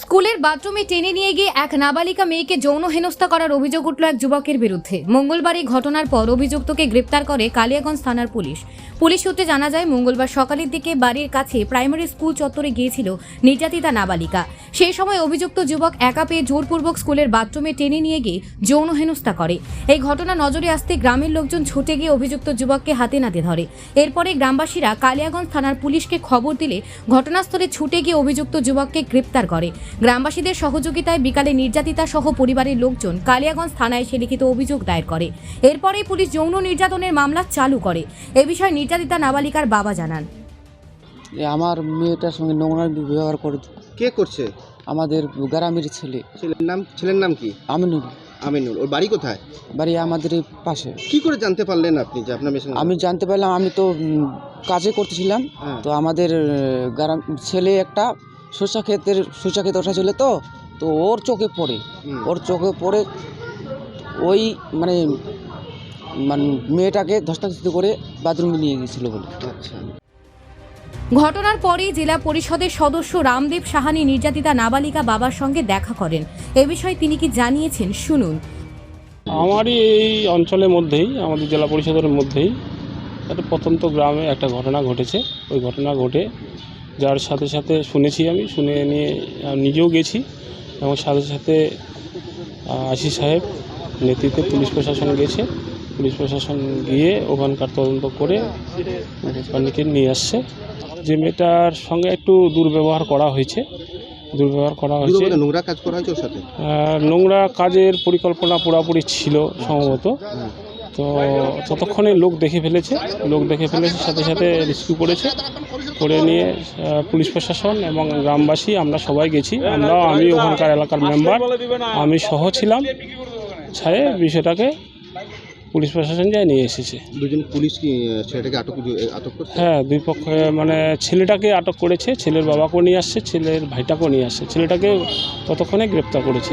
স্কুলের বাথরুমে টেনে নিয়ে গিয়ে এক নাবালিকা মেয়েকে যৌন হেনস্থা করার অভিযোগ উঠল এক যুবকের বিরুদ্ধে। মঙ্গলবার এই ঘটনার পর অভিযুক্তকে গ্রেপ্তার করে কালিয়াগঞ্জ থানার পুলিশ। পুলিশ সূত্রে জানা যায়, মঙ্গলবার সকালের দিকে বাড়ির কাছে প্রাইমারি স্কুল চত্বরে গিয়েছিল নির্যাতিতা নাবালিকা। সেই সময় অভিযুক্ত যুবক একা পেয়ে জোরপূর্বক স্কুলের বাথরুমে টেনে নিয়ে গিয়ে যৌন হেনস্থা করে। এই ঘটনা নজরে আসতে গ্রামের লোকজন ছুটে গিয়ে অভিযুক্ত যুবককে হাতে নাতে ধরে। এরপরে গ্রামবাসীরা কালিয়াগঞ্জ থানার পুলিশকে খবর দিলে ঘটনাস্থলে ছুটে গিয়ে অভিযুক্ত যুবককে গ্রেপ্তার করে। গ্রামবাসীদের সহযোগিতায় বিকালে নির্যাতিতা সহ পরিবারের লোকজন কালিয়াগঞ্জ থানায় এসে লিখিত অভিযোগ দায়ের করে। এরপরেই পুলিশ যৌন নির্যাতনের মামলা চালু করে। এ বিষয়ে নির্যাতিতা নাবালিকার বাবা জানান। যে আমার মেয়েটার সঙ্গে নোংরা ব্যবহার করে কে করছে? আমাদের গ্রামের ছেলে। ছেলের নাম ছেলের নাম কি? আমিনুল। আমিনুল। ওর বাড়ি কোথায়? বাড়ি আমাদের এই পাশে। কি করে জানতে পারলেন আপনি যে আপনার মেয়ের সঙ্গে- আমি জানতে পারলাম আমি তো উম, কাজে করতেছিলাম। হ্যাঁ। তো আমাদের গ্রাম ছেলে একটা শসা ক্ষেতের শসা ক্ষেত ওঠা ছিল তো? তো ওর চোখে পড়ে। ওর চোখে পড়ে ওই মানে মানে মেয়েটাকে ধস্তাধস্তি করে বাথরুমে নিয়ে গিয়েছিল বলে। আচ্ছা। ঘটনার পরেই জেলা পরিষদের সদস্য রামদেব সাহানি নির্যাতিতা নাবালিকা বাবার সঙ্গে দেখা করেন। এ বিষয়ে তিনি কি জানিয়েছেন? শুনুন। আমারই এই অঞ্চলের মধ্যেই আমাদের জেলা পরিষদের মধ্যেই একটা প্রত্যন্ত গ্রামে একটা ঘটনা ঘটেছে। ওই ঘটনা ঘটে যার সাথে সাথে শুনেছি আমি শুনে নিয়ে নিজেও গেছি এবং সাথে সাথে আশিস সাহেব নেতৃত্বে পুলিশ প্রশাসন গেছে। পুলিশ প্রশাসন গিয়ে ওখানকার তদন্ত করে পানিকে নিয়ে আসছে। যে মেয়েটার সঙ্গে একটু দুর্ব্যবহার করা হয়েছে। দুর্ব্যবহার করা হয়েছে। নোংরা কাজ করা হয়েছে ওর সাথে? নোংরা কাজের পরিকল্পনা পুরাপুরি ছিল সম্ভবত। তো ততক্ষণে লোক দেখে ফেলেছে। লোক দেখে ফেলেছে সাথে সাথে রেস্কিউ করেছে। করে নিয়ে পুলিশ প্রশাসন এবং গ্রামবাসী আমরা সবাই গেছি। আমরাও আমি ওখানকার এলাকার মেম্বার আমি সহ ছিলাম। ছায়ে বিষয়টাকে পুলিশ প্রশাসন যায় নিয়ে এসেছে। দুজন পুলিশ কি ছেলেটাকে আটক আটক হ্যাঁ দুই পক্ষে মানে ছেলেটাকে আটক করেছে ছেলের বাবাকেও নিয়ে আসছে ছেলের ভাইটাকেও নিয়ে আসছে। ছেলেটাকে ততক্ষণে গ্রেপ্তার করেছে।